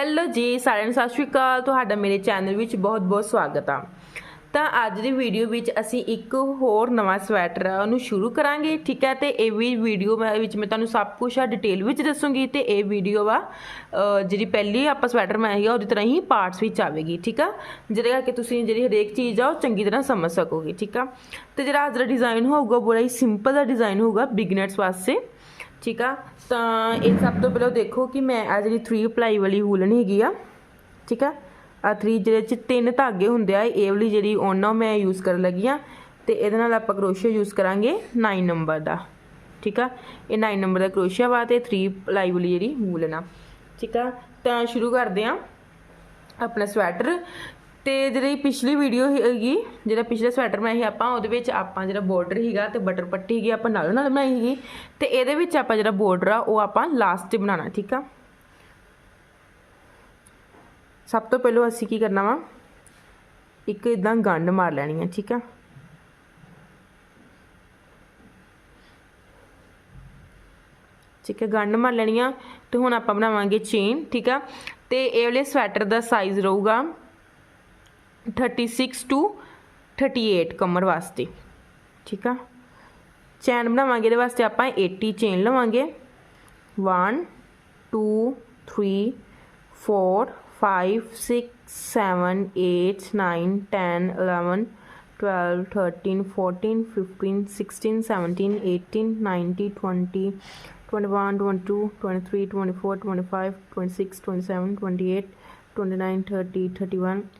Hello ਜੀ, ਸਾਰਿਆਂ ਨੂੰ ਸਤਿ ਸ਼੍ਰੀ ਅਕਾਲ। ਤੁਹਾਡਾ ਮੇਰੇ ਚੈਨਲ ਵਿੱਚ ਬਹੁਤ-ਬਹੁਤ ਸਵਾਗਤ ਆ। ਤਾਂ ਅੱਜ ਦੀ ਵੀਡੀਓ ਵਿੱਚ ਅਸੀਂ ਇੱਕ ਹੋਰ ਨਵਾਂ ਸਵੈਟਰ ਆ ਉਹਨੂੰ ਸ਼ੁਰੂ ਕਰਾਂਗੇ, ਠੀਕ ਹੈ? ਤੇ ਇਹ ਵੀ ਵੀਡੀਓ ਮੈਂ ਵਿੱਚ ਮੈਂ ਤੁਹਾਨੂੰ ਸਭ ਕੁਝ ਆ ਡਿਟੇਲ ਵਿੱਚ ਦੱਸੂਗੀ ਤੇ ਇਹ ਵੀਡੀਓ ਆ ਜਿਹੜੀ ਪਹਿਲੀ ਆਪਾਂ ਸਵੈਟਰ ਬਣਾਈ ਆ ਉਹਦੀ ਤਰ੍ਹਾਂ ਹੀ ਪਾਰਟਸ ਵਿੱਚ ਆਵੇਗੀ, ਠੀਕ ਆ? ਜਿਹਦੇ ਕਰਕੇ ਤੁਸੀਂ ਜਿਹੜੀ ਹਰੇਕ ਚੀਜ਼ ਆ ਉਹ ਚੰਗੀ ਤਰ੍ਹਾਂ ਸਮਝ ਸਕੋਗੇ, ਠੀਕ ਆ? ਤੇ ਜਿਹੜਾ ਅੱਜ ਦਾ ਡਿਜ਼ਾਈਨ ਹੋਊਗਾ ਬੜਾ ਹੀ ਸਿੰਪਲ ਦਾ ਡਿਜ਼ਾਈਨ ਹੋਊਗਾ ਬਿਗਨਰਸ ਵਾਸਤੇ। ਠੀਕ ਆ? ਤਾਂ ਇਹ ਸਭ ਤੋਂ ਪਹਿਲਾਂ ਦੇਖੋ ਕਿ ਮੈਂ ਆ ਜਿਹੜੀ 3 ਪਲਾਈ ਵਾਲੀ ਵੂਲਨ ਹੈਗੀ ਆ, ਠੀਕ ਆ? ਆ 3 ਜਿਹੜੇ ਚ ਤਿੰਨ ਧਾਗੇ ਹੁੰਦੇ ਆ, ਇਹ ਵਾਲੀ ਜਿਹੜੀ ਉਹਨਾਂ ਮੈਂ ਯੂਜ਼ ਕਰਨ ਲੱਗੀ ਆ। ਤੇ ਇਹਦੇ ਨਾਲ ਆਪਾਂ ਕਰੋਸ਼ੀਆ ਯੂਜ਼ ਕਰਾਂਗੇ 9 ਨੰਬਰ ਦਾ, ਠੀਕ ਆ? ਇਹ 9 ਨੰਬਰ ਦਾ ਕਰੋਸ਼ੀਆ ਵਾ ਤੇ 3 ਪਲਾਈ ਵਾਲੀ ਜਿਹੜੀ ਵੂਲਨ ਆ, ਠੀਕ ਆ? ਤਾਂ ਸ਼ੁਰੂ ਕਰਦੇ ਆ ਆਪਣਾ ਸਵੈਟਰ ਤੇ ਜਿਹੜੀ ਪਿਛਲੀ ਵੀਡੀਓ ਹੈਗੀ, ਜਿਹੜਾ ਪਿਛਲਾ ਸਵੈਟਰ ਬਣਾਇਆ ਸੀ ਆਪਾਂ, ਉਹਦੇ ਵਿੱਚ ਆਪਾਂ ਜਿਹੜਾ ਬਾਰਡਰ ਹੈਗਾ ਤੇ ਬਟਰ ਪੱਟੀ ਹੈਗੀ ਆਪਾਂ ਨਾਲੋਂ ਨਾਲ ਬਣਾਈ ਹੈਗੀ ਤੇ ਇਹਦੇ ਵਿੱਚ ਆਪਾਂ ਜਿਹੜਾ ਬਾਰਡਰ ਆ, ਉਹ ਆਪਾਂ ਲਾਸਟ 'ਚ ਬਣਾਉਣਾ, ਠੀਕ ਆ? ਸਭ ਤੋਂ ਪਹਿਲਾਂ ਅਸੀਂ ਕੀ ਕਰਨਾ ਵਾ? ਇੱਕ ਇਦਾਂ ਗੰਢ ਮਾਰ ਲੈਣੀ ਹੈ ਠੀਕ ਆ? ਠੀਕ ਹੈ ਗੰਢ ਮਾਰ ਲੈਣੀ ਆ, ਤੇ ਹੁਣ ਆਪਾਂ ਬਣਾਵਾਂਗੇ ਚੇਨ ਠੀਕ ਆ? ਤੇ ਇਹ ਵਾਲੇ ਸਵੈਟਰ ਦਾ ਸਾਈਜ਼ ਰਹੂਗਾ 36 ਟੂ 38 ਕਮਰ ਵਾਸਤੇ ਠੀਕ ਆ ਚੈਨ ਬਣਾਵਾਂਗੇ ਇਹਦੇ ਵਾਸਤੇ ਆਪਾਂ 80 ਚੇਨ ਲਵਾਂਗੇ 1 2 3 4 5 6 7 8 9 10 11 12 13 14 15 16 17 18 19 20 21 22 23 24 25 26 27 28 29 30 31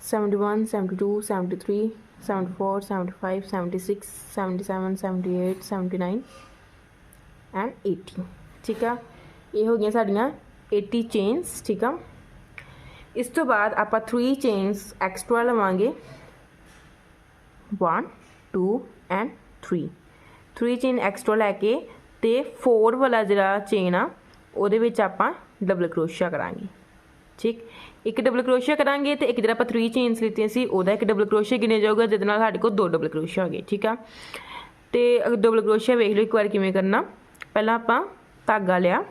71 72 73 74 75 76 77 78 79 ਐਂਡ 80 ਠੀਕ ਆ ਇਹ ਹੋ ਗਈਆਂ ਸਾਡੀਆਂ 80 ਚੇਨਸ ਠੀਕ ਆ ਇਸ ਤੋਂ ਬਾਅਦ ਆਪਾਂ 3 ਚੇਨਸ ਐਕਸਟਰਾ ਲਵਾਂਗੇ 1 2 ਐਂਡ 3 3 ਚੇਨ ਐਕਸਟਰਾ ਲੈ ਕੇ ਤੇ 4 ਵਾਲਾ ਜਿਹੜਾ ਚੇਨ ਆ ਉਹਦੇ ਵਿੱਚ ਆਪਾਂ ਡਬਲ ਕਰੋਸ਼ੀਆ ਕਰਾਂਗੇ ਠੀਕ? ਇੱਕ ਡਬਲ ਕਰੋਸ਼ੀਆ ਕਰਾਂਗੇ ਤੇ ਇੱਕ ਜਿਹੜਾ ਆਪਾਂ 3 ਚੇਨਸ ਲਿੱਤੀਆਂ ਸੀ, ਉਹਦਾ ਇੱਕ ਡਬਲ ਕਰੋਸ਼ੀਆ ਗਿਣਿਆ ਜਾਊਗਾ, ਜਿਹਦੇ ਨਾਲ ਸਾਡੇ ਕੋਲ ਦੋ ਡਬਲ ਕਰੋਸ਼ੀਆ ਹੋ ਗਏ ਠੀਕ ਆ? ਤੇ ਡਬਲ ਕਰੋਸ਼ੀਆ ਵੇਖ ਲਓ ਇੱਕ ਵਾਰ ਕਿਵੇਂ ਕਰਨਾ। ਪਹਿਲਾਂ ਆਪਾਂ ਧਾਗਾ ਲਿਆ,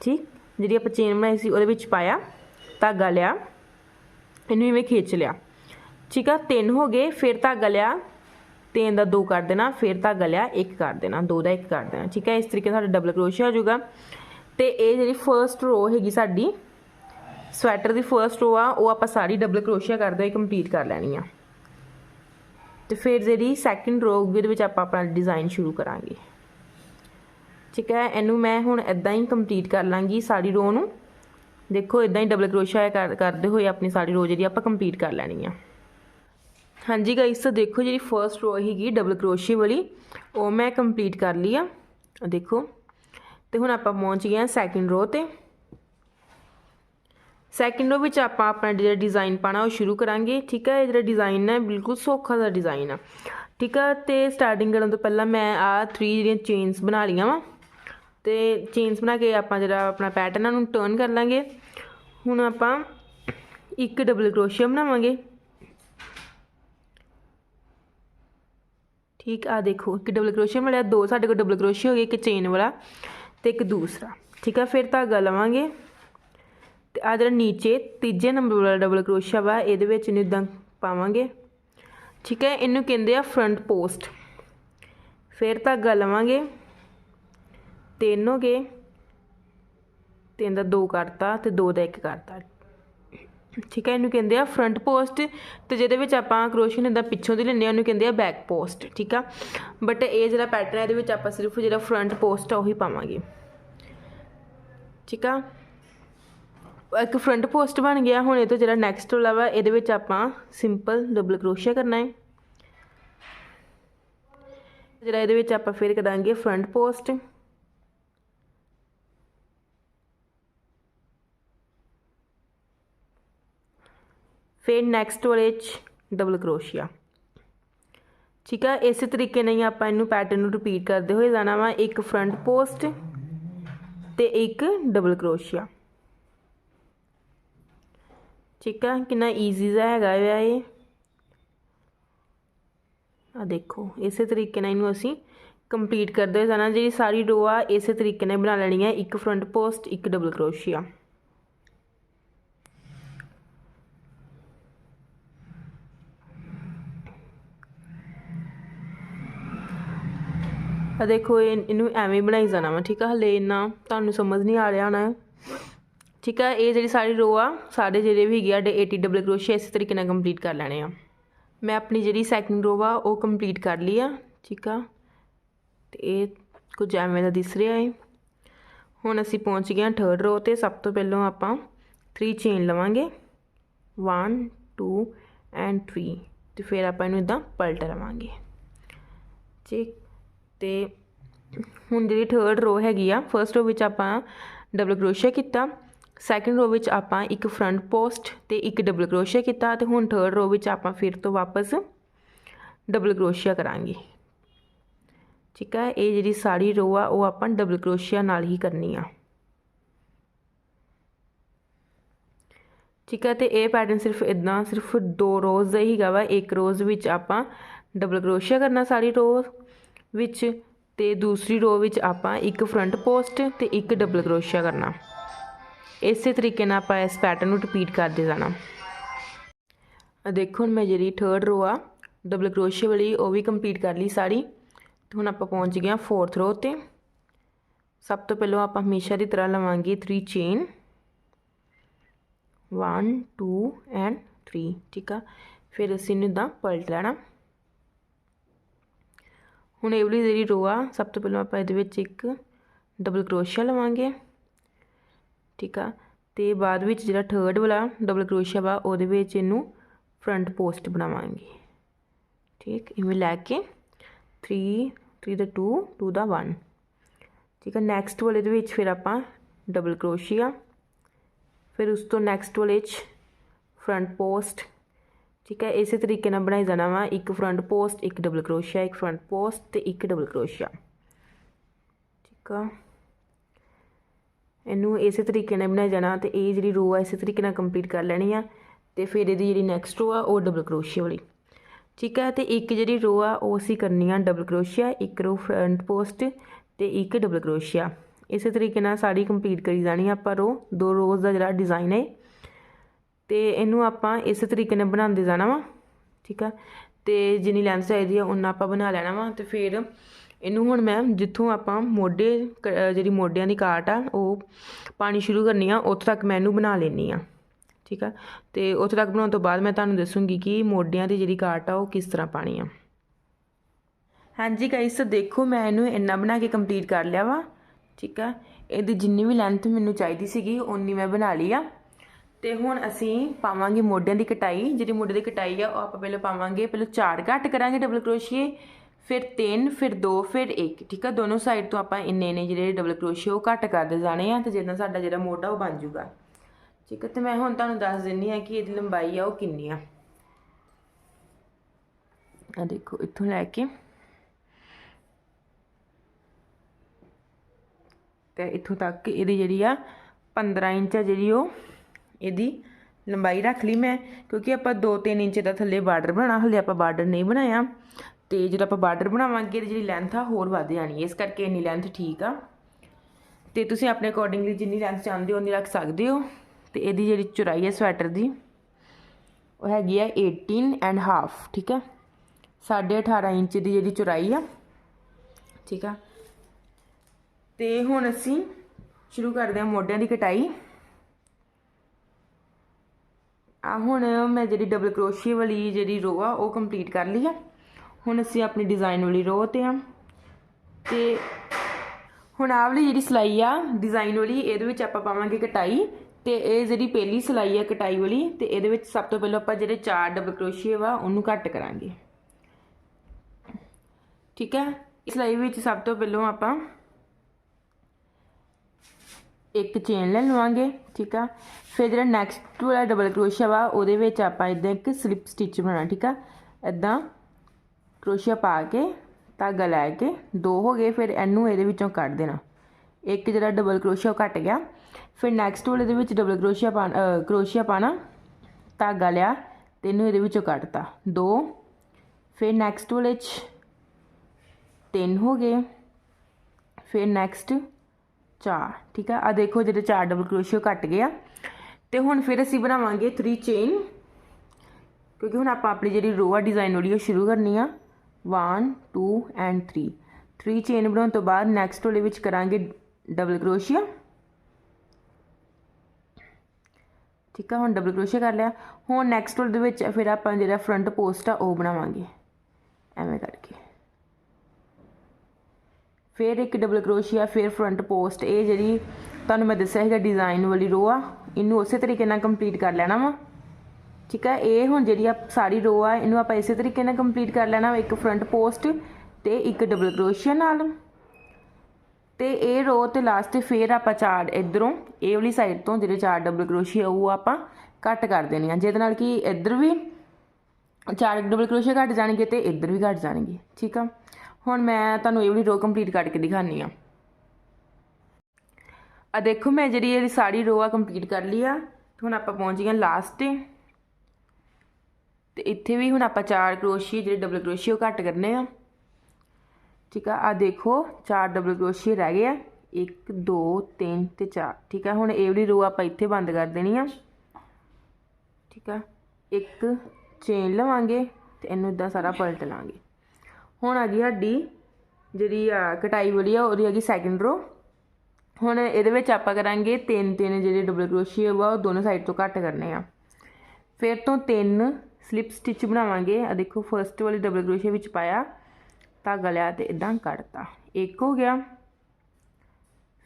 ਠੀਕ? ਜਿਹੜੀ ਆਪਾਂ ਚੇਨ ਬਣਾਈ ਸੀ, ਉਹਦੇ ਵਿੱਚ ਪਾਇਆ, ਧਾਗਾ ਲਿਆ, ਇਹਨੂੰ ਇਵੇਂ ਖਿੱਚ ਲਿਆ, ਠੀਕ ਆ? ਤਿੰਨ ਹੋ ਗਏ, ਫਿਰ ਧਾਗਾ ਲਿਆ, ਤਿੰਨ ਦਾ ਦੋ ਕਰ ਦੇਣਾ, ਫਿਰ ਧਾਗਾ ਲਿਆ, ਇੱਕ ਕਰ ਦੇਣਾ, ਦੋ ਦਾ ਇੱਕ ਕਰ ਦੇਣਾ, ਠੀਕ ਹੈ ਇਸ ਤਰੀਕੇ ਸਾਡਾ ਡਬਲ ਕਰੋਸ਼ੀਆ ਹੋ ਜਾਊਗਾ। ਤੇ ਇਹ ਜਿਹੜੀ ਫਰਸਟ ਰੋ ਹੈਗੀ ਸਾਡੀ ਸਵੈਟਰ ਦੀ ਫਰਸਟ ਰੋ ਆ, ਉਹ ਆਪਾਂ ਸਾਰੀ ਡਬਲ ਕਰੋਸ਼ੀਆ ਕਰਦੇ ਹੋਏ ਕੰਪਲੀਟ ਕਰ ਲੈਣੀ ਆ। ਤੇ ਫਿਰ ਜਿਹੜੀ ਸੈਕੰਡ ਰੋ ਉਹਦੇ ਵਿੱਚ ਆਪਾਂ ਆਪਣਾ ਡਿਜ਼ਾਈਨ ਸ਼ੁਰੂ ਕਰਾਂਗੇ। ਠੀਕ ਹੈ, ਇਹਨੂੰ ਮੈਂ ਹੁਣ ਇਦਾਂ ਹੀ ਕੰਪਲੀਟ ਕਰ ਲਾਂਗੀ ਸਾਰੀ ਰੋ ਨੂੰ। ਦੇਖੋ ਇਦਾਂ ਹੀ ਡਬਲ ਕਰੋਸ਼ੀਆ ਕਰ- ਕਰਦੇ ਹੋਏ ਆਪਣੀ ਸਾਰੀ ਰੋ ਜਿਹੜੀ ਆਪਾਂ ਕੰਪਲੀਟ ਕਰ ਲੈਣੀ ਆ। ਹਾਂਜੀ ਗਾਇਸ ਤਾਂ ਦੇਖੋ ਜਿਹੜੀ ਫਰਸਟ ਰੋ ਹੈਗੀ ਡਬਲ ਕਰੋਸ਼ੀ ਵਾਲੀ, ਉਹ ਮੈਂ ਕੰਪਲੀਟ ਕਰ ਲਈ ਆ। ਆਹ ਦੇਖੋ, ਤੇ ਹੁਣ ਆਪਾਂ ਪਹੁੰਚ ਗਏ ਆ ਸੈਕਿੰਡ ਰੋ ਤੇ। ਸੈਕਿੰਡ ਰੋ ਵਿੱਚ ਆਪਾਂ ਆਪਣਾ ਜਿਹੜਾ ਡਿਜ਼ਾਈਨ ਪਾਣਾ ਉਹ ਸ਼ੁਰੂ ਕਰਾਂਗੇ, ਠੀਕ ਹੈ? ਇਹ ਜਿਹੜਾ ਡਿਜ਼ਾਈਨ ਹੈ, ਬਿਲਕੁਲ ਸੌਖਾ ਦਾ ਡਿਜ਼ਾਈਨ ਆ। ਠੀਕ ਆ? ਤੇ ਸਟਾਰਟਿੰਗ ਕਰਨ ਤੋਂ ਪਹਿਲਾਂ ਮੈਂ ਆ 3 ਜਿਹੜੀਆਂ ਚੇਨਸ ਬਣਾ ਲਈਆਂ ਵਾ। ਤੇ ਚੇਨਸ ਬਣਾ ਕੇ ਆਪਾਂ ਜਿਹੜਾ ਆਪਣਾ ਪੈਟਰਨ ਨੂੰ ਟਰਨ ਕਰ ਲਾਂਗੇ। ਹੁਣ ਆਪਾਂ ਇੱਕ ਡਬਲ ਕਰੋਸ਼ੀਆ ਬਣਾਵਾਂਗੇ। ਠੀਕ, ਆ ਦੇਖੋ, ਇੱਕ ਡਬਲ ਕਰੋਸ਼ੀਆ ਮਿਲਿਆ, ਦੋ ਸਾਡੇ ਕੋਲ ਡਬਲ ਕਰੋਸ਼ੀਆ ਹੋ ਗਏ, ਇੱਕ ਚੇਨ ਵਾਲਾ ਤੇ ਇੱਕ ਦੂਸਰਾ। ਠੀਕ ਆ? ਫਿਰ ਧਾਗਾ ਲਵਾਂਗੇ। ਆ ਜਿਹੜਾ ਨੀਚੇ ਤੀਜੇ ਨੰਬਰ ਵਾਲਾ ਡਬਲ ਕਰੋਸ਼ੀਆ ਵਾ, ਇਹਦੇ ਵਿੱਚ ਇਹਨੂੰ ਇਦਾਂ ਪਾਵਾਂਗੇ। ਠੀਕ ਹੈ, ਇਹਨੂੰ ਕਹਿੰਦੇ ਆ ਫਰੰਟ ਪੋਸਟ ਫਿਰ ਧਾਗਾ ਲਵਾਂਗੇ। ਤਿੰਨ ਹੋ ਗਏ। ਤਿੰਨ ਦਾ ਦੋ ਕਰਤਾ ਤੇ ਦੋ ਦਾ ਇੱਕ ਕਰਤਾ। ਠੀਕ ਹੈ, ਇਹਨੂੰ ਕਹਿੰਦੇ ਆ ਫਰੰਟ ਪੋਸਟ ਤੇ ਜਿਹਦੇ ਵਿੱਚ ਆਪਾਂ ਕਰੋਸ਼ੀਆ ਨੇ ਦਾ ਪਿੱਛੋਂ ਦੀ ਲੈਂਦੇ ਆ, ਉਹਨੂੰ ਕਹਿੰਦੇ ਆ ਬੈਕ ਪੋਸਟ ਠੀਕ ਆ? ਬਟ ਇਹ ਜਿਹੜਾ ਪੈਟਰਨ ਹੈ ਇਹਦੇ ਵਿੱਚ ਆਪਾਂ ਸਿਰਫ ਜਿਹੜਾ ਫਰੰਟ ਪੋਸਟ ਆ, ਉਹੀ ਪਾਵਾਂਗੇ। ਠੀਕ ਆ? ਇੱਕ ਫਰੰਟ ਪੋਸਟ ਬਣ ਗਿਆ। ਹੁਣ ਇਹ ਤੋਂ ਜਿਹੜਾ ਨੈਕਸਟ ਵਾਲਾ ਵਾ ਇਹਦੇ ਵਿੱਚ ਆਪਾਂ ਸਿੰਪਲ ਡਬਲ ਕਰੋਸ਼ੀਆ ਕਰਨਾ ਹੈ। ਜਿਹੜਾ ਇਹਦੇ ਵਿੱਚ ਆਪਾਂ ਫਿਰ ਕਰਾਂਗੇ ਫਰੰਟ ਪੋਸਟ ਫਿਰ ਨੈਕਸਟ ਵਾਲੇ 'ਚ ਡਬਲ ਕਰੋਸ਼ੀਆ ਠੀਕ ਆ, ਇਸੇ ਤਰੀਕੇ ਨਾਲ ਆਪਾਂ ਇਹਨੂੰ ਪੈਟਰਨ ਨੂੰ ਰਿਪੀਟ ਕਰਦੇ ਹੋਏ ਜਾਣਾ ਵਾ। ਇੱਕ ਫਰੰਟ ਪੋਸਟ ਤੇ ਇੱਕ ਡਬਲ ਕਰੋਸ਼ੀਆ ਠੀਕ ਆ, ਕਿੰਨਾ ਈਜ਼ੀ ਜਿਹਾ ਹੈਗਾ ਆ ਇਹ। ਆ ਦੇਖੋ, ਇਸੇ ਤਰੀਕੇ ਨਾਲ ਇਹਨੂੰ ਅਸੀਂ ਕੰਪਲੀਟ ਕਰਦੇ ਹੋਏ ਜਾਣਾ ਜਿਹੜੀ ਸਾਰੀ ਰੋ ਆ, ਇਸੇ ਤਰੀਕੇ ਨਾਲ ਬਣਾ ਲੈਣੀ ਹੈ ਇੱਕ ਫਰੰਟ ਪੋਸਟ ਇੱਕ ਡਬਲ ਕਰੋਸ਼ੀਆ ਆ। ਦੇਖੋ, ਇਹ, ਇਹਨੂੰ ਐਵੇਂ ਬਣਾਈ ਜਾਣਾ ਵਾ, ਠੀਕ ਆ, ਹਲੇ ਇੰਨਾ ਤੁਹਾਨੂੰ ਸਮਝ ਨਹੀਂ ਆ ਰਿਹਾ ਹੋਣਾ। ਠੀਕ ਆ, ਇਹ ਜਿਹੜੀ ਸਾਰੀ ਰੋ ਆ ਸਾਡੇ ਜਿਹੜੇ ਵੀ ਹੈਗੇ ਆ 80 ਡਬਲ ਕਰੋਸ਼ੀਆ ਇਸੇ ਤਰੀਕੇ ਨਾਲ ਕੰਪਲੀਟ ਕਰ ਲੈਣੇ ਆ। ਮੈਂ ਆਪਣੀ ਜਿਹੜੀ ਸੈਕਿੰਡ ਰੋ ਆ, ਉਹ ਕੰਪਲੀਟ ਕਰ ਲਈ ਆ, ਠੀਕ ਆ। ਤੇ ਇਹ ਕੁਝ ਐਵੇਂ ਦਾ ਦਿਸ ਰਿਹਾ ਹੈ ਹੁਣ ਅਸੀਂ ਪਹੁੰਚ ਗਏ ਹਾਂ ਥਰਡ ਰੋ ਤੇ, ਸਭ ਤੋਂ ਪਹਿਲਾਂ ਆਪਾਂ 3 ਚੇਨ ਲਵਾਂਗੇ। 1 2 ਐਂਡ 3 ਤੇ ਫਿਰ ਆਪਾਂ ਇਹਨੂੰ ਇਦਾਂ ਪਲਟ ਲਵਾਂਗੇ। ਠੀਕ, ਤੇ ਹੁਣ ਜਿਹੜੀ ਥਰਡ ਰੋ ਹੈਗੀ ਆ ਫਰਸਟ ਰੋ ਵਿੱਚ ਆਪਾਂ ਡਬਲ ਕਰੋਸ਼ੀਆ ਕੀਤਾ। ਸੈਕੰਡ ਰੋ ਵਿੱਚ ਆਪਾਂ ਇੱਕ ਫਰੰਟ ਪੋਸਟ ਤੇ ਇੱਕ ਡਬਲ ਕਰੋਸ਼ੀਆ ਕੀਤਾ ਤੇ ਹੁਣ ਥਰਡ ਰੋ ਵਿੱਚ ਆਪਾਂ ਫਿਰ ਤੋਂ ਵਾਪਸ ਡਬਲ ਕਰੋਸ਼ੀਆ ਕਰਾਂਗੇ। ਠੀਕ ਹੈ? ਇਹ ਜਿਹੜੀ ਸਾਰੀ ਰੋ ਆ, ਉਹ ਆਪਾਂ ਡਬਲ ਕਰੋਸ਼ੀਆ ਨਾਲ ਹੀ ਕਰਨੀ ਆ। ਠੀਕ ਹੈ? ਤੇ ਇਹ ਪੈਟਰਨ ਸਿਰਫ ਇਦਾਂ ਸਿਰਫ ਦੋ ਰੋਜ਼ ਦਾ ਹੀਗਾ ਵਾ। ਇੱਕ ਰੋਜ਼ ਵਿੱਚ ਆਪਾਂ ਡਬਲ ਕਰੋਸ਼ੀਆ ਕਰਨਾ ਸਾਰੀ ਰੋ ਵਿੱਚ ਤੇ ਦੂਸਰੀ ਰੋ ਵਿੱਚ ਆਪਾਂ ਇੱਕ ਫਰੰਟ ਪੋਸਟ ਤੇ ਇੱਕ ਡਬਲ ਕਰੋਸ਼ੀਆ ਕਰਨਾ। ਇਸੇ ਤਰੀਕੇ ਨਾਲ ਆਪਾਂ ਇਸ ਪੈਟਰਨ ਨੂੰ ਰਿਪੀਟ ਕਰਦੇ ਜਾਣਾ। ਦੇਖੋ, ਹੁਣ ਮੈਂ ਜਿਹੜੀ ਥਰਡ ਰੋ ਆ ਡਬਲ ਕਰੋਸ਼ੀਆ ਵਾਲੀ, ਉਹ ਵੀ ਕੰਪਲੀਟ ਕਰ ਲਈ ਸਾਰੀ। ਤੇ ਹੁਣ ਆਪਾਂ ਪਹੁੰਚ ਗਏ ਆ ਫੋਰਥ ਰੋ ਤੇ। ਸਭ ਤੋਂ ਪਹਿਲਾਂ ਆਪਾਂ ਹਮੇਸ਼ਾ ਦੀ ਤਰ੍ਹਾਂ ਲਵਾਂਗੇ 3 ਚੇਨ 1 2 ਐਂਡ 3 ਠੀਕ ਆ? ਫਿਰ ਅਸੀਂ ਇਹਨੂੰ ਇਦਾਂ ਪਲਟ ਲੈਣਾ। ਹੁਣ ਇਹ ਵਾਲੀ ਜਿਹੜੀ ਰੋ ਆ, ਸਭ ਤੋਂ ਪਹਿਲਾਂ ਆਪਾਂ ਇਹਦੇ ਵਿੱਚ ਇੱਕ ਡਬਲ ਕਰੋਸ਼ੀਆ ਲਵਾਂਗੇ। ਠੀਕ ਆ? ਤੇ ਬਾਅਦ ਵਿੱਚ ਜਿਹੜਾ ਥਰਡ ਵਾਲਾ ਡਬਲ ਕਰੋਸ਼ੀਆ ਵਾ, ਉਹਦੇ ਵਿੱਚ ਇਹਨੂੰ ਫਰੰਟ ਪੋਸਟ ਬਣਾਵਾਂਗੇ। ਠੀਕ? ਇਵੇਂ ਲੈ ਕੇ 3 3 ਦਾ 2 2 ਦਾ 1 ਠੀਕ ਆ? ਨੈਕਸਟ ਵਾਲੇ ਦੇ ਵਿੱਚ ਫਿਰ ਆਪਾਂ ਡਬਲ ਕਰੋਸ਼ੀਆ ਫਿਰ ਉਸ ਤੋਂ ਨੈਕਸਟ ਵਾਲੇ 'ਚ ਫਰੰਟ ਪੋਸਟ ਠੀਕ ਹੈ ਇਸੇ ਤਰੀਕੇ ਨਾਲ ਬਣਾਈ ਜਾਣਾ ਵਾ। ਇੱਕ ਫਰੰਟ ਪੋਸਟ ਇੱਕ ਡਬਲ ਕਰੋਸ਼ੀਆ ਇੱਕ ਫਰੰਟ ਪੋਸਟ ਤੇ ਇੱਕ ਡਬਲ ਕਰੋਸ਼ੀਆ ਠੀਕ ਆ? ਇਹਨੂੰ ਇਸੇ ਤਰੀਕੇ ਨਾਲ ਬਣਾਇਆ ਜਾਣਾ ਤੇ ਇਹ ਜਿਹੜੀ ਰੋ ਆ ਇਸੇ ਤਰੀਕੇ ਨਾਲ ਕੰਪਲੀਟ ਕਰ ਲੈਣੀ ਆ ਤੇ ਫਿਰ ਇਹਦੀ ਜਿਹੜੀ ਨੈਕਸਟ ਰੋ ਆ ਉਹ ਡਬਲ ਕਰੋਸ਼ੀਆ ਵਾਲੀ। ਠੀਕ ਹੈ ਤੇ ਇੱਕ ਜਿਹੜੀ ਰੋ ਆ ਉਹ ਅਸੀਂ ਕਰਨੀ ਆ ਡਬਲ ਕਰੋਸ਼ੀਆ ਇੱਕ ਰੋ ਫਰੰਟ ਪੋਸਟ ਤੇ ਇੱਕ ਡਬਲ ਕਰੋਸ਼ੀਆ ਇਸੇ ਤਰੀਕੇ ਨਾਲ ਸਾਰੀ ਕੰਪਲੀਟ ਕਰੀ ਜਾਣੀ ਆ ਆਪਾਂ ਰੋ ਦੋ ਰੋਜ਼ ਦਾ ਜਿਹੜਾ ਡਿਜ਼ਾਈਨ ਹੈ ਤੇ ਇਹਨੂੰ ਆਪਾਂ ਇਸੇ ਤਰੀਕੇ ਨਾਲ ਬਣਾਉਂਦੇ ਜਾਣਾ ਵਾ। ਠੀਕ ਆ? ਤੇ ਜਿੰਨੀ ਲੈਂਥ ਚਾਹੀਦੀ ਆ ਉਹਨਾਂ ਆਪਾਂ ਬਣਾ ਲੈਣਾ ਵਾ ਤੇ ਫਿਰ ਇਹਨੂੰ ਹੁਣ ਮੈਂ ਜਿੱਥੋਂ ਆਪਾਂ ਮੋਢੇ ਜਿਹੜੀ ਮੋਢਿਆਂ ਦੀ ਕਾਟ ਆ, ਉਹ ਪਾਣੀ ਸ਼ੁਰੂ ਕਰਨੀ ਆ, ਉੱਥੋਂ ਤੱਕ ਮੈਂ ਇਹਨੂੰ ਬਣਾ ਲੈਣੀ ਆ। ਠੀਕ ਆ? ਤੇ ਉੱਥੋਂ ਤੱਕ ਬਣਾਉਣ ਤੋਂ ਬਾਅਦ ਮੈਂ ਤੁਹਾਨੂੰ ਦੱਸੂਗੀ ਕਿ ਮੋਢਿਆਂ ਦੀ ਜਿਹੜੀ ਕਾਟ ਆ, ਉਹ ਕਿਸ ਤਰ੍ਹਾਂ ਪਾਣੀ ਆ। ਹਾਂਜੀ ਗਾਈਸ ਦੇਖੋ ਮੈਂ ਇਹਨੂੰ ਇੰਨਾ ਬਣਾ ਕੇ ਕੰਪਲੀਟ ਕਰ ਲਿਆ ਵਾ। ਠੀਕ ਆ? ਇਹਦੀ ਜਿੰਨੀ ਵੀ ਲੈਂਥ ਮੈਨੂੰ ਚਾਹੀਦੀ ਸੀਗੀ, ਓਨੀ ਮੈਂ ਬਣਾ ਲਈ ਆ। ਤੇ ਹੁਣ ਅਸੀਂ ਪਾਵਾਂਗੇ ਮੋਢਿਆਂ ਦੀ ਕਟਾਈ। ਜਿਹੜੀ ਮੋਢੇ ਦੀ ਕਟਾਈ ਆ, ਉਹ ਆਪਾਂ ਪਹਿਲਾਂ ਪਾਵਾਂਗੇ। ਪਹਿਲਾਂ ਚਾਰ ਘੱਟ ਕਰਾਂਗੇ ਡਬਲ ਕਰੋਸ਼ੀਏ ਫਿਰ 3 ਫਿਰ 2 ਫਿਰ 1 ਠੀਕ ਆ? ਦੋਨੋਂ ਸਾਈਡ ਤੋਂ ਆਪਾਂ ਇੰਨੇ ਇੰਨੇ ਜਿਹੜੇ ਡਬਲ ਕਰੋਸ਼ੀਏ ਉਹ ਘੱਟ ਕਰਦੇ ਜਾਣੇ ਆ ਤੇ ਜਿੱਦਾਂ ਸਾਡਾ ਜਿਹੜਾ ਮੋਢਾ ਉਹ ਬਣ ਜਾਊਗਾ। ਠੀਕ ਹੈ ਤੇ ਮੈਂ ਹੁਣ ਤੁਹਾਨੂੰ ਦੱਸ ਦਿੰਨੀ ਆ ਕਿ ਇਹਦੀ ਲੰਬਾਈ ਆ ਉਹ ਕਿੰਨੀ ਆ। ਆ ਦੇਖੋ, ਇੱਥੋਂ ਲੈ ਕੇ। ਤੇ ਇੱਥੋਂ ਤੱਕ ਇਹਦੀ ਜਿਹੜੀ ਆ 15 ਇੰਚ ਆ ਜਿਹੜੀ ਉਹ, ਇਹਦੀ ਲੰਬਾਈ ਰੱਖ ਲਈ ਮੈਂ, ਕਿਉਂਕਿ ਆਪਾਂ 2-3 ਇੰਚ ਦਾ ਥੱਲੇ ਬਾਰਡਰ ਬਣਾਉਣਾ, ਹਲੇ ਆਪਾਂ ਬਾਰਡਰ ਨਹੀਂ ਬਣਾਇਆ। ਤੇ ਜਦੋਂ ਆਪਾਂ ਬਾਰਡਰ ਬਣਾਵਾਂਗੇ ਜਿਹੜੀ ਲੈਂਥ ਆ ਹੋਰ ਵੱਧ ਜਾਣੀ ਇਸ ਕਰਕੇ ਇੰਨੀ ਲੈਂਥ ਠੀਕ ਆ। ਤੇ ਤੁਸੀਂ ਆਪਣੇ ਅਕੋਰਡਿੰਗਲੀ ਜਿੰਨੀ ਲੈਂਥ ਚਾਹੁੰਦੇ ਹੋ, ਉਨੀ ਰੱਖ ਸਕਦੇ ਹੋ। ਤੇ ਇਹਦੀ ਜਿਹੜੀ ਚੌੜਾਈ ਹੈ ਸਵੈਟਰ ਦੀ, ਉਹ ਹੈਗੀ ਆ 18 ਐਂਡ ਹਾਫ ਠੀਕ ਆ। 18.5 ਇੰਚ ਦੀ ਜਿਹੜੀ ਚੌੜਾਈ ਆ, ਠੀਕ ਆ। ਤੇ ਹੁਣ ਅਸੀਂ ਸ਼ੁਰੂ ਕਰਦੇ ਹਾਂ ਮੋਢਿਆਂ ਦੀ ਕਟਾਈ। ਆ ਹੁਣ ਮੈਂ ਜਿਹੜੀ ਡਬਲ ਕਰੋਸ਼ੀਏ ਵਾਲੀ ਜਿਹੜੀ ਰੋ ਆ, ਉਹ ਕੰਪਲੀਟ ਕਰ ਲਈ ਆ। ਹੁਣ ਅਸੀਂ ਆਪਣੀ ਡਿਜ਼ਾਈਨ ਵਾਲੀ ਰੋ ਤੇ ਆ। ਤੇ ਹੁਣ ਆਹ ਵਾਲੀ ਜਿਹੜੀ ਸਲਾਈ ਆ ਡਿਜ਼ਾਈਨ ਵਾਲੀ, ਇਹਦੇ ਵਿੱਚ ਆਪਾਂ ਪਾਵਾਂਗੇ ਕਟਾਈ। ਤੇ ਇਹ ਜਿਹੜੀ ਪਹਿਲੀ ਸਲਾਈ ਆ ਕਟਾਈ ਵਾਲੀ, ਤੇ ਇਹਦੇ ਵਿੱਚ ਸਭ ਤੋਂ ਪਹਿਲਾਂ ਆਪਾਂ ਜਿਹੜੇ ਚਾਰ ਡਬਲ ਕਰੋਸ਼ੀਏ ਵਾ, ਉਹਨੂੰ ਕੱਟ ਕਰਾਂਗੇ। ਠੀਕ ਹੈ ਇਸ ਸਲਾਈ ਵਿੱਚ ਸਭ ਤੋਂ ਪਹਿਲਾਂ ਆਪਾਂ ਇੱਕ ਚੇਨ ਲੈ ਲਵਾਂਗੇ, ਠੀਕ ਆ? ਫਿਰ ਜਿਹੜਾ ਨੈਕਸਟ ਵਾਲਾ ਡਬਲ ਕਰੋਸ਼ੀਆ ਵਾ, ਉਹਦੇ ਵਿੱਚ ਆਪਾਂ ਇਦਾਂ ਇੱਕ ਸਲਿਪ ਸਟਿਚ ਬਣਾਉਣਾ, ਠੀਕ ਆ? ਇਦਾਂ ਕਰੋਸ਼ੀਆ ਪਾ ਕੇ, ਧਾਗਾ ਲੈ ਕੇ, ਦੋ ਹੋ ਗਏ, ਫਿਰ ਇਹਨੂੰ ਇਹਦੇ ਵਿੱਚੋਂ ਕੱਢ ਦੇਣਾ। ਇੱਕ ਜਿਹੜਾ ਡਬਲ ਕਰੋਸ਼ੀਆ ਉਹ ਕੱਟ ਗਿਆ। ਫਿਰ ਨੈਕਸਟ ਵਾਲੇ ਦੇ ਵਿੱਚ ਡਬਲ ਕਰੋਸ਼ੀਆ ਪਾ ਕਰੋਸ਼ੀਆ ਪਾਣਾ, ਧਾਗਾ ਲਿਆ, ਤੇ ਇਹਨੂੰ ਇਹਦੇ ਵਿੱਚੋਂ ਕੱਢਤਾ। ਦੋ, ਫਿਰ ਨੈਕਸਟ ਵਾਲੇ 'ਚ ਤਿੰਨ ਹੋ ਗਏ। ਫਿਰ ਨੈਕਸਟ ਚਾਰ, ਠੀਕ ਆ? ਆ ਦੇਖੋ ਜਿਹੜੇ ਚਾਰ ਡਬਲ ਕਰੋਸ਼ੀਆ ਕੱਟ ਗਿਆ। ਤੇ ਹੁਣ ਫਿਰ ਅਸੀਂ ਬਣਾਵਾਂਗੇ 3 ਚੇਨ ਕਿਉਂਕਿ ਹੁਣ ਆਪਾਂ ਆਪਣੀ ਜਿਹੜੀ ਰੋਆ ਆ ਡਿਜ਼ਾਈਨ ਵਾਲੀ ਉਹ ਸ਼ੁਰੂ ਕਰਨੀ ਆ। 1 2 ਐਂਡ 3 3 ਚੇਨ ਬਣਾਉਣ ਤੋਂ ਬਾਅਦ ਨੈਕਸਟ ਵਾਲੇ ਵਿੱਚ ਕਰਾਂਗੇ ਡਬਲ ਕਰੋਸ਼ੀਆ ਠੀਕ ਆ, ਹੁਣ ਡਬਲ ਕਰੋਸ਼ੀਆ ਕਰ ਲਿਆ। ਹੁਣ ਨੈਕਸਟ ਵਾਲੇ ਦੇ ਵਿੱਚ ਫਿਰ ਆਪਾਂ ਜਿਹੜਾ ਫਰੰਟ ਪੋਸਟ ਆ, ਉਹ ਬਣਾਵਾਂਗੇ। ਐਵੇਂ ਕਰਕੇ। ਫਿਰ ਇੱਕ ਡਬਲ ਕਰੋਸ਼ੀਆ ਫਿਰ ਫਰੰਟ ਪੋਸਟ ਇਹ ਜਿਹੜੀ ਤੁਹਾਨੂੰ ਮੈਂ ਦੱਸਿਆ ਸੀਗਾ ਡਿਜ਼ਾਈਨ ਵਾਲੀ ਰੋ ਆ, ਇਹਨੂੰ ਉਸੇ ਤਰੀਕੇ ਨਾਲ ਕੰਪਲੀਟ ਕਰ ਲੈਣਾ ਵਾ। ਠੀਕ ਹੈ, ਇਹ ਹੁਣ ਜਿਹੜੀ ਆ ਸਾਰੀ ਰੋ ਆ, ਇਹਨੂੰ ਆਪਾਂ ਇਸੇ ਤਰੀਕੇ ਨਾਲ ਕੰਪਲੀਟ ਕਰ ਲੈਣਾ ਇੱਕ ਫਰੰਟ ਪੋਸਟ ਤੇ ਇੱਕ ਡਬਲ ਕਰੋਸ਼ੀਆ ਨਾਲ। ਤੇ ਇਹ ਰੋ ਤੇ ਲਾਸਟ ਤੇ ਫੇਰ ਆਪਾਂ ਚਾਰ ਇਧਰੋਂ, ਇਹ ਵਾਲੀ ਸਾਈਡ ਤੋਂ ਜਿਹੜੇ ਚਾਰ ਡਬਲ ਕਰੋਸ਼ੀਆ ਉਹ ਆਪਾਂ ਕੱਟ ਕਰ ਦੇਣੀ ਆ। ਜਿਹਦੇ ਨਾਲ ਕਿ ਇੱਧਰ ਵੀ ਚਾਰ ਡਬਲ ਕਰੋਸ਼ੀਆ ਘਟ ਜਾਣਗੇ ਤੇ ਇੱਧਰ ਵੀ ਘਟ ਜਾਣਗੇ, ਠੀਕ ਆ? ਹੁਣ ਮੈਂ ਤੁਹਾਨੂੰ ਇਹ ਵਾਲੀ ਰੋ ਕੰਪਲੀਟ ਕਰਕੇ ਦਿਖਾਣੀ ਆ। ਆ ਦੇਖੋ, ਮੈਂ ਜਿਹੜੀ ਇਹ ਸਾਰੀ ਰੋ ਆ ਕੰਪਲੀਟ ਕਰ ਲਈ ਆ ਹੁਣ ਆਪਾਂ ਪਹੁੰਚ ਗਏ ਲਾਸਟ ਤੇ ਤੇ ਇੱਥੇ ਵੀ ਹੁਣ ਆਪਾਂ ਚਾਰ ਕਰੋਸ਼ੀਏ, ਜਿਹੜੇ ਡਬਲ ਕਰੋਸ਼ੀਏ ਉਹ ਘੱਟ ਕਰਨੇ ਆ। ਠੀਕ ਆ ਆ ਦੇਖੋ, ਚਾਰ ਡਬਲ ਕਰੋਸ਼ੀਏ ਰਹਿ ਗਏ ਆ। 1 2 3 ਤੇ 4 ਠੀਕ ਆ, ਹੁਣ ਇਹ ਵਾਲੀ ਰੋ ਆਪਾਂ ਇੱਥੇ ਬੰਦ ਕਰ ਦੇਣੀ ਆ। ਠੀਕ ਆ, ਇੱਕ ਚੇਨ ਲਵਾਂਗੇ ਤੇ ਇਹਨੂੰ ਇਦਾਂ ਸਾਰਾ ਪਲਟ ਲਾਂਗੇ। ਹੁਣ ਆ ਗਈ ਸਾਡੀ ਜਿਹੜੀ ਆ ਕਟਾਈ ਵਾਲੀ ਆ, ਉਹਦੀ ਹੈਗੀ ਸੈਕਿੰਡ ਰੋ ਹੁਣ ਇਹਦੇ ਵਿੱਚ ਆਪਾਂ ਕਰਾਂਗੇ ਤਿੰਨ ਤਿੰਨ ਜਿਹੜੇ ਡਬਲ ਕਰੋਸ਼ੀਏ ਵਾ, ਉਹ ਦੋਨੋਂ ਸਾਈਡ ਤੋਂ ਘੱਟ ਕਰਨੇ ਆ। ਫਿਰ ਤੋਂ ਤਿੰਨ ਸਲਿਪ ਸਟਿਚ ਬਣਾਵਾਂਗੇ। ਆ ਦੇਖੋ ਫਰਸਟ ਵਾਲੀ ਡਬਲ ਕਰੋਸ਼ੀਏ ਵਿੱਚ ਪਾਇਆ। ਧਾਗਾ ਲਿਆ ਤੇ ਇਦਾਂ ਕੱਢਤਾ। ਇੱਕ ਹੋ ਗਿਆ।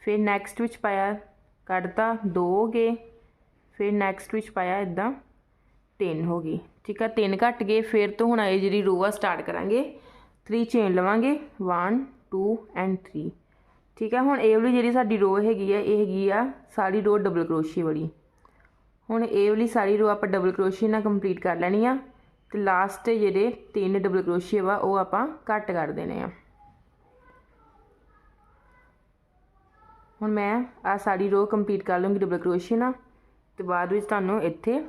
ਫਿਰ ਨੈਕਸਟ ਵਿੱਚ ਪਾਇਆ, ਕੱਢਤਾ, ਦੋ ਹੋ ਗਏ। ਫਿਰ ਨੈਕਸਟ ਵਿੱਚ ਪਾਇਆ ਇਦਾਂ ਤਿੰਨ ਹੋ ਗਈ ਠੀਕ ਆ, ਤਿੰਨ ਘੱਟ ਗਏ। ਫਿਰ ਤੋਂ ਹੁਣ ਇਹ ਜਿਹੜੀ ਰੋ ਆ ਸਟਾਰਟ ਕਰਾਂਗੇ। 3 ਚੇਨ ਲਵਾਂਗੇ। 1 2 ਐਂਡ 3 ਠੀਕ ਹੈ ਹੁਣ ਇਹ ਵਾਲੀ ਜਿਹੜੀ ਸਾਡੀ ਰੋ ਹੈਗੀ ਆ, ਇਹ ਹੈਗੀ ਆ ਸਾਰੀ ਰੋ ਡਬਲ ਕਰੋਸ਼ੀਏ ਵਾਲੀ। ਹੁਣ ਇਹ ਵਾਲੀ ਸਾਰੀ ਰੋ ਆਪਾਂ ਡਬਲ ਕਰੋਸ਼ੀਏ ਨਾਲ ਕੰਪਲੀਟ ਕਰ ਲੈਣੀ ਆ। ਤੇ ਲਾਸਟ ਜਿਹੜੇ ਤਿੰਨ ਡਬਲ ਕਰੋਸ਼ੀਏ ਵਾ, ਉਹ ਆਪਾਂ ਕੱਟ ਕਰ ਦੇਣੇ ਆ। ਹੁਣ ਮੈਂ ਆ ਸਾਰੀ ਰੋ ਕੰਪਲੀਟ ਕਰ ਲੂੰਗੀ ਡਬਲ ਕਰੋਸ਼ੀਏ ਨਾਲ। ਤੇ ਬਾਅਦ ਵਿੱਚ ਤੁਹਾਨੂੰ ਇੱਥੇ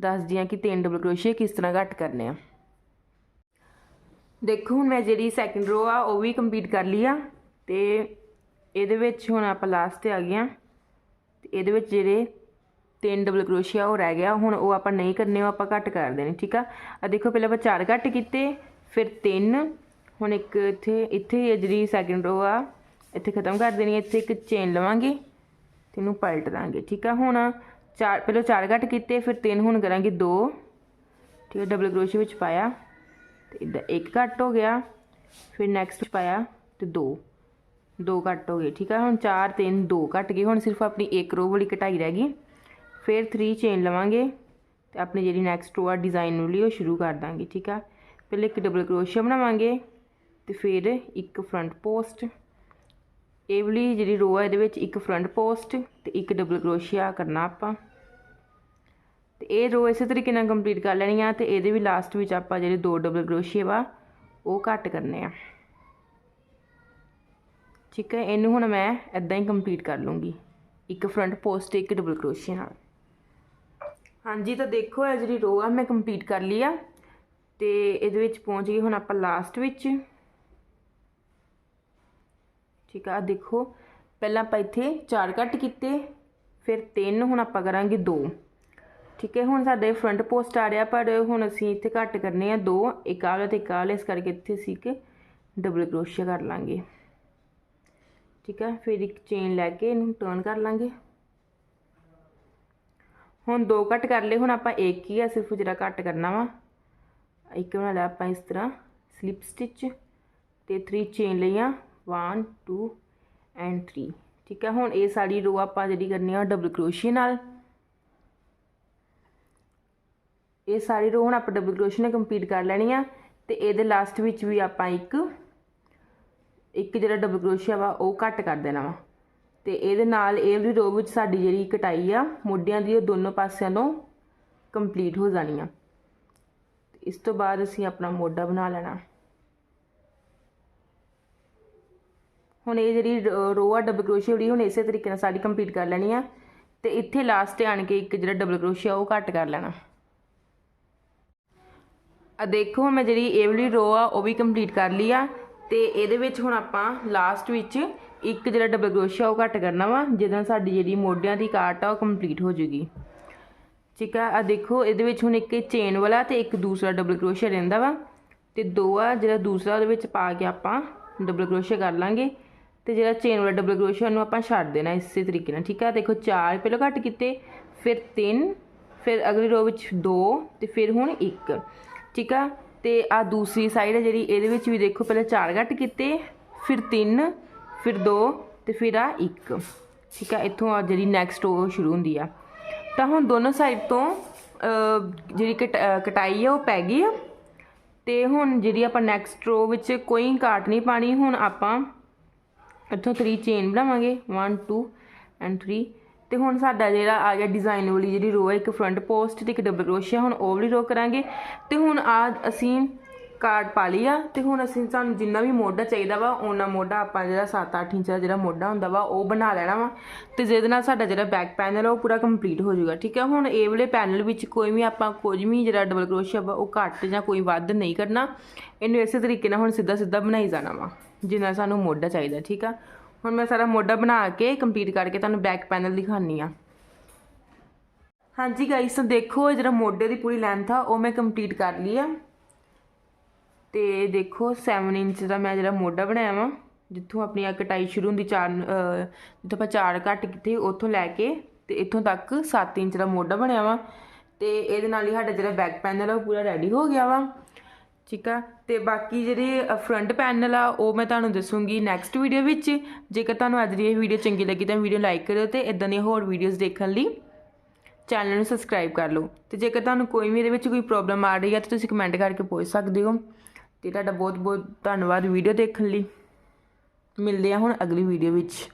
ਦੱਸਦੀ ਆ ਕਿ ਤਿੰਨ ਡਬਲ ਕਰੋਸ਼ੀਏ ਕਿਸ ਤਰ੍ਹਾਂ ਕੱਟ ਕਰਨੇ ਆ। ਦੇਖੋ, ਹੁਣ ਮੈਂ ਜਿਹੜੀ ਸੈਕਿੰਡ ਰੋ ਆ, ਉਹ ਵੀ ਕੰਪਲੀਟ ਕਰ ਲਈ ਆ। ਤੇ ਇਹਦੇ ਵਿੱਚ ਹੁਣ ਆਪਾਂ ਲਾਸਟ ਤੇ ਆ ਗਏ ਆ। ਤੇ ਇਹਦੇ ਵਿੱਚ ਜਿਹੜੇ ਤਿੰਨ ਡਬਲ ਕਰੋਸ਼ੀਆ ਉਹ ਰਹਿ ਗਿਆ, ਹੁਣ ਉਹ ਆਪਾਂ ਨਹੀਂ ਕਰਨੇ, ਉਹ ਆਪਾਂ ਘੱਟ ਕਰ ਦੇਣੇ, ਠੀਕ ਆ? ਆ ਦੇਖੋ, ਪਹਿਲਾਂ ਆਪਾਂ ਚਾਰ ਘੱਟ ਕੀਤੇ, ਫਿਰ ਤਿੰਨ, ਹੁਣ ਇੱਕ ਇੱਥੇ ਇੱਥੇ ਹੀ ਜਿਹੜੀ ਸੈਕਿੰਡ ਰੋ ਆ, ਇੱਥੇ ਖਤਮ ਕਰ ਦੇਣੀ ਇੱਥੇ ਇੱਕ ਚੇਨ ਲਵਾਂਗੇ ਤੇ ਇਹਨੂੰ ਪਲਟ ਦਾਂਗੇ, ਠੀਕ ਆ? ਹੁਣ ਚਾਰ, ਪਹਿਲਾਂ ਚਾਰ ਘੱਟ ਕੀਤੇ, ਫਿਰ ਤਿੰਨ ਹੁਣ ਕਰਾਂਗੇ ਦੋ, ਠੀਕ ਹੈ ਡਬਲ ਕਰੋਸ਼ੀਆ ਵਿੱਚ ਪਾਇਆ, ਤੇ ਇਦਾਂ ਇੱਕ ਘੱਟ ਹੋ ਗਿਆ, ਫਿਰ ਨੈਕਸਟ ਪਾਇਆ ਤੇ ਦੋ ਦੋ ਘੱਟ ਹੋ ਗਏ, ਠੀਕ ਆ? ਹੁਣ 4 3 2 ਘੱਟ ਗਏ, ਹੁਣ ਸਿਰਫ ਆਪਣੀ ਇੱਕ ਰੋ ਵਾਲੀ ਕਟਾਈ ਰਹਿ ਗਈ। ਫਿਰ 3 ਚੇਨ ਲਵਾਂਗੇ ਤੇ ਆਪਣੀ ਜਿਹੜੀ ਨੈਕਸਟ ਰੋ ਆ ਡਿਜ਼ਾਈਨ ਲਈ ਉਹ ਸ਼ੁਰੂ ਕਰ ਦਾਂਗੇ, ਠੀਕ ਆ? ਪਹਿਲੇ ਇੱਕ ਡਬਲ ਕਰੋਸ਼ੀਆ ਬਣਾਵਾਂਗੇ ਤੇ ਫਿਰ ਇੱਕ ਫਰੰਟ ਪੋਸਟ ਇਹ ਵਾਲੀ ਜਿਹੜੀ ਰੋ ਆ, ਇਹਦੇ ਵਿੱਚ ਇੱਕ ਫਰੰਟ ਪੋਸਟ ਤੇ ਇੱਕ ਡਬਲ ਕਰੋਸ਼ੀਆ ਕਰਨਾ ਆਪਾਂ। ਤੇ ਇਹ ਰੋ ਇਸੇ ਤਰੀਕੇ ਨਾਲ ਕੰਪਲੀਟ ਕਰ ਲੈਣੀ ਆ ਤੇ ਇਹਦੇ ਵੀ ਲਾਸਟ ਵਿੱਚ ਆਪਾਂ ਜਿਹੜੇ ਦੋ ਡਬਲ ਕਰੋਸ਼ੀਏ ਵਾ, ਉਹ ਕੱਟ ਕਰਨੇ ਆ। ਠੀਕ ਹੈ ਇਹਨੂੰ ਹੁਣ ਮੈਂ ਇਦਾਂ ਹੀ ਕੰਪਲੀਟ ਕਰ ਲੂੰਗੀ। ਇੱਕ ਫਰੰਟ ਪੋਸਟ ਇੱਕ ਡਬਲ ਕਰੋਸ਼ੀਆ ਨਾਲ। ਹਾਂਜੀ, ਤਾਂ ਦੇਖੋ ਇਹ ਜਿਹੜੀ ਰੋ ਆ, ਮੈਂ ਕੰਪਲੀਟ ਕਰ ਲਈ ਆ। ਤੇ ਇਹਦੇ ਵਿੱਚ ਪਹੁੰਚ ਗਏ ਹੁਣ ਆਪਾਂ ਲਾਸਟ ਵਿੱਚ। ਠੀਕ ਆ ਦੇਖੋ। ਪਹਿਲਾਂ ਆਪਾਂ ਇੱਥੇ ਚਾਰ ਕੱਟ ਕੀਤੇ, ਫਿਰ ਤਿੰਨ, ਹੁਣ ਆਪਾਂ ਕਰਾਂਗੇ ਦੋ। ਠੀਕ ਹੈ, ਹੁਣ ਸਾਡੇ ਫਰੰਟ ਪੋਸਟ ਆ ਰਿਹਾ, ਪਰ ਹੁਣ ਅਸੀਂ ਇੱਥੇ ਘੱਟ ਕਰਨੇ ਆ ਦੋ। ਇੱਕ ਆਲੇ ਤੇ ਇੱਕ ਆਲੇ ਇਸ ਕਰਕੇ ਇੱਥੇ ਅਸੀਂ ਇੱਕ ਡਬਲ ਕਰੋਸ਼ੀਆ ਕਰ ਲਾਂਗੇ। ਠੀਕ ਹੈ ਫਿਰ ਇੱਕ ਚੇਨ ਲੈ ਕੇ ਇਹਨੂੰ ਟਰਨ ਕਰ ਲਾਂਗੇ। ਹੁਣ ਦੋ ਕੱਟ ਕਰ ਲਏ, ਹੁਣ ਆਪਾਂ ਇੱਕ ਹੀ ਆ, ਸਿਰਫ ਜਿਹੜਾ ਕੱਟ ਕਰਨਾ ਵਾ। ਇੱਕ ਬਣਾ ਲਿਆ ਆਪਾਂ ਇਸ ਤਰ੍ਹਾਂ ਸਲਿਪ ਸਟਿਚ ਤੇ 3 ਚੇਨ ਲਈਆਂ 1 2 ਐਂਡ 3 ਠੀਕ ਹੈ ਹੁਣ ਇਹ ਸਾਡੀ ਰੋ ਆਪਾਂ ਜਿਹੜੀ ਕਰਨੀ ਆ ਡਬਲ ਕਰੋਸ਼ੀਏ ਨਾਲ। ਇਹ ਸਾਰੀ ਰੋ ਹੁਣ ਆਪਾਂ ਡਬਲ ਕਰੋਸ਼ੀਏ ਨਾਲ ਕੰਪਲੀਟ ਕਰ ਲੈਣੀ ਆ, ਤੇ ਇਹਦੇ ਲਾਸਟ ਵਿੱਚ ਵੀ ਆਪਾਂ ਇੱਕ ਇੱਕ ਜਿਹੜਾ ਡਬਲ ਕਰੋਸ਼ੀਆ ਵਾ, ਉਹ ਕੱਟ ਕਰ ਦੇਣਾ ਵਾ। ਤੇ ਇਹਦੇ ਨਾਲ ਇਹ ਵਾਲੀ ਰੋ ਵਿੱਚ ਸਾਡੀ ਜਿਹੜੀ ਕਟਾਈ ਆ, ਮੋਢਿਆਂ ਦੀ ਉਹ ਦੋਨੋਂ ਪਾਸਿਆਂ ਤੋਂ ਕੰਪਲੀਟ ਹੋ ਜਾਣੀ ਆ ਇਸ ਤੋਂ ਬਾਅਦ ਅਸੀਂ ਆਪਣਾ ਮੋਢਾ ਬਣਾ ਲੈਣਾ। ਹੁਣ ਇਹ ਜਿਹੜੀ ਰੋ ਆ ਡਬਲ ਕਰੋਸ਼ੀਆ ਜਿਹੜੀ, ਹੁਣ ਇਸੇ ਤਰੀਕੇ ਨਾਲ ਸਾਡੀ ਕੰਪਲੀਟ ਕਰ ਲੈਣੀ ਆ। ਤੇ ਇੱਥੇ ਲਾਸਟ ਤੇ ਆਣ ਕੇ ਇੱਕ ਜਿਹੜਾ ਡਬਲ ਕਰੋਸ਼ੀਆ ਉਹ ਕੱਟ ਕਰ ਲੈਣਾ। ਆ ਦੇਖੋ, ਮੈਂ ਜਿਹੜੀ ਇਹ ਵਾਲੀ ਰੋ ਆ, ਉਹ ਵੀ ਕੰਪਲੀਟ ਕਰ ਲਈ ਆ। ਤੇ ਇਹਦੇ ਵਿੱਚ ਹੁਣ ਆਪਾਂ ਲਾਸਟ ਵਿੱਚ ਇੱਕ ਜਿਹੜਾ ਡਬਲ ਕਰੋਸ਼ੀਆ ਉਹ ਘੱਟ ਕਰਨਾ ਵਾ ਜਿਹਦੇ ਨਾਲ ਸਾਡੀ ਜਿਹੜੀ ਮੋਢਿਆਂ ਦੀ ਕਾਟ ਆ, ਉਹ ਕੰਪਲੀਟ ਹੋ ਜੂਗੀ। ਠੀਕ ਆ? ਆ ਦੇਖੋ, ਇਹਦੇ ਵਿੱਚ ਹੁਣ ਇੱਕ ਚੇਨ ਵਾਲਾ ਤੇ ਇੱਕ ਦੂਸਰਾ ਡਬਲ ਕਰੋਸ਼ੀਆ ਰਹਿੰਦਾ ਵਾ। ਤੇ ਦੋ ਆ ਜਿਹੜਾ ਦੂਸਰਾ, ਉਹਦੇ ਵਿੱਚ ਪਾ ਕੇ ਆਪਾਂ ਡਬਲ ਕਰੋਸ਼ੀਆ ਕਰ ਲਾਂਗੇ। ਤੇ ਜਿਹੜਾ ਚੇਨ ਵਾਲਾ ਡਬਲ ਕਰੋਸ਼ੀਆ ਨੂੰ ਆਪਾਂ ਛੱਡ ਦੇਣਾ ਇਸੇ ਤਰੀਕੇ ਨਾਲ, ਠੀਕ ਆ? ਦੇਖੋ, ਚਾਰ ਪਹਿਲਾਂ ਘੱਟ ਕੀਤੇ, ਫਿਰ ਤਿੰਨ, ਫਿਰ ਅਗਲੀ ਰੋ ਵਿੱਚ ਦੋ, ਤੇ ਫਿਰ ਹੁਣ ਇੱਕ। ਠੀਕ ਆ? ਤੇ ਆ ਦੂਸਰੀ ਸਾਈਡ ਹੈ ਜਿਹੜੀ, ਇਹਦੇ ਵਿੱਚ ਵੀ ਦੇਖੋ, ਪਹਿਲਾਂ ਚਾਰ ਘੱਟ ਕੀਤੇ, ਫਿਰ ਤਿੰਨ ਫਿਰ ਦੋ ਤੇ ਫਿਰ ਆ ਇੱਕ। ਠੀਕ ਆ, ਇੱਥੋਂ ਆ ਜਿਹੜੀ ਨੈਕਸਟ ਰੋ ਸ਼ੁਰੂ ਹੁੰਦੀ ਆ। ਤਾਂ ਹੁਣ ਦੋਨੋਂ ਸਾਈਡ ਤੋਂ ਜਿਹੜੀ ਕਟ- ਕਟਾਈ ਆ, ਉਹ ਪੈ ਗਈ ਆ। ਤੇ ਹੁਣ ਜਿਹੜੀ ਆਪਾਂ ਨੈਕਸਟ ਰੋ ਵਿੱਚ ਕੋਈ ਕਾਟ ਨਹੀਂ ਪਾਣੀ, ਹੁਣ ਆਪਾਂ ਇੱਥੋਂ 3 ਚੇਨ ਬਣਾਵਾਂਗੇ। 1 2 ਐਂਡ 3 ਤੇ ਹੁਣ ਸਾਡਾ ਜਿਹੜਾ ਆ ਗਿਆ ਡਿਜ਼ਾਈਨ ਵਾਲੀ ਜਿਹੜੀ ਰੋ ਹੈ ਇੱਕ ਫਰੰਟ ਪੋਸਟ ਤੇ ਇੱਕ ਡਬਲ ਕਰੋਸ਼ੀਆ ਹੁਣ ਉਹ ਵਾਲੀ ਰੋ ਕਰਾਂਗੇ। ਤੇ ਹੁਣ ਆ ਅਸੀਂ ਕਾਰਡ ਪਾ ਲਈ ਆ ਤੇ ਹੁਣ ਅਸੀਂ ਸਾਨੂੰ ਜਿੰਨਾ ਵੀ ਮੋਢਾ ਚਾਹੀਦਾ ਵਾ ਉਹਨਾਂ ਮੋਢਾ ਆਪਾਂ ਜਿਹੜਾ 7-8 ਇੰਚ ਦਾ ਜਿਹੜਾ ਮੋਢਾ ਹੁੰਦਾ ਵਾ, ਉਹ ਬਣਾ ਲੈਣਾ ਵਾ। ਤੇ ਜਿਹਦੇ ਨਾਲ ਸਾਡਾ ਜਿਹੜਾ ਬੈਕ ਪੈਨਲ ਆ, ਉਹ ਪੂਰਾ ਕੰਪਲੀਟ ਹੋ ਜਾਊਗਾ, ਠੀਕ ਹੈ ਹੁਣ ਇਹ ਵਾਲੇ ਪੈਨਲ ਵਿੱਚ ਕੋਈ ਵੀ ਆਪਾਂ ਕੁਝ ਵੀ ਜਿਹੜਾ ਡਬਲ ਕਰੋਸ਼ੀਆ ਵਾ ਉਹ ਘੱਟ ਜਾਂ ਕੋਈ ਵੱਧ ਨਹੀਂ ਕਰਨਾ। ਇਹਨੂੰ ਇਸੇ ਤਰੀਕੇ ਨਾਲ ਹੁਣ ਸਿੱਧਾ ਸਿੱਧਾ ਬਣਾਈ ਜਾਣਾ ਵਾ, ਜਿੰਨਾ ਸਾਨੂੰ ਮੋਢਾ ਚਾਹੀਦਾ, ਠੀਕ ਆ? ਹੁਣ ਮੈਂ ਸਾਰਾ ਮੋਢਾ ਬਣਾ ਕੇ ਕੰਪਲੀਟ ਕਰਕੇ ਤੁਹਾਨੂੰ ਬੈਕ ਪੈਨਲ ਦਿਖਾਣੀ ਆ। ਹਾਂਜੀ ਗਾਈਸ ਦੇਖੋ ਜਿਹੜਾ ਮੋਢੇ ਦੀ ਪੂਰੀ ਲੈਂਥ ਆ, ਉਹ ਮੈਂ ਕੰਪਲੀਟ ਕਰ ਲਈ ਆ। ਤੇ ਦੇਖੋ 7 ਇੰਚ ਦਾ ਮੈਂ ਜਿਹੜਾ ਮੋਢਾ ਬਣਾਇਆ ਵਾ, ਜਿੱਥੋਂ ਆਪਣੀ ਆ ਕਟਾਈ ਸ਼ੁਰੂ ਹੁੰਦੀ ਚਾਰ ਜਿੱਥੋਂ ਆਪਾਂ ਚਾਰ ਘੱਟ ਕੀਤੇ, ਉੱਥੋਂ ਲੈ ਕੇ ਤੇ ਇੱਥੋਂ ਤੱਕ 7 ਇੰਚ ਦਾ ਮੋਢਾ ਬਣਿਆ ਵਾ। ਤੇ ਇਹਦੇ ਨਾਲ ਹੀ ਸਾਡਾ ਜਿਹੜਾ ਬੈਕ ਪੈਨਲ ਆ, ਉਹ ਪੂਰਾ ਰੈਡੀ ਹੋ ਗਿਆ ਵਾ। ਠੀਕ ਆ? ਤੇ ਬਾਕੀ ਜਿਹੜੇ ਫਰੰਟ ਪੈਨਲ ਆ, ਉਹ ਮੈਂ ਤੁਹਾਨੂੰ ਦੱਸੂਗੀ ਨੈਕਸਟ ਵੀਡੀਓ ਵਿੱਚ। ਜੇਕਰ ਤੁਹਾਨੂੰ ਅੱਜ ਦੀ ਇਹ ਵੀਡੀਓ ਚੰਗੀ ਲੱਗੀ ਤਾਂ ਵੀਡੀਓ ਲਾਈਕ ਕਰਿਓ ਤੇ ਇਦਾਂ ਦੀਆਂ ਹੋਰ ਵੀਡੀਓਜ਼ ਦੇਖਣ ਲਈ ਚੈਨਲ ਨੂੰ ਸਬਸਕ੍ਰਾਈਬ ਕਰ ਲਓ। ਤੇ ਜੇਕਰ ਤੁਹਾਨੂੰ ਕੋਈ ਵੀ ਇਹਦੇ ਵਿੱਚ ਕੋਈ ਪ੍ਰੋਬਲਮ ਆ ਰਹੀ ਹੈ ਤਾਂ ਤੁਸੀਂ ਕਮੈਂਟ ਕਰਕੇ ਪੁੱਛ ਸਕਦੇ ਹੋ। ਅਤੇ ਤੁਹਾਡਾ ਬਹੁਤ ਬਹੁਤ ਧੰਨਵਾਦ ਵੀਡੀਓ ਦੇਖਣ ਲਈ। ਮਿਲਦੇ ਹਾਂ ਹੁਣ ਅਗਲੀ ਵੀਡੀਓ ਵਿੱਚ।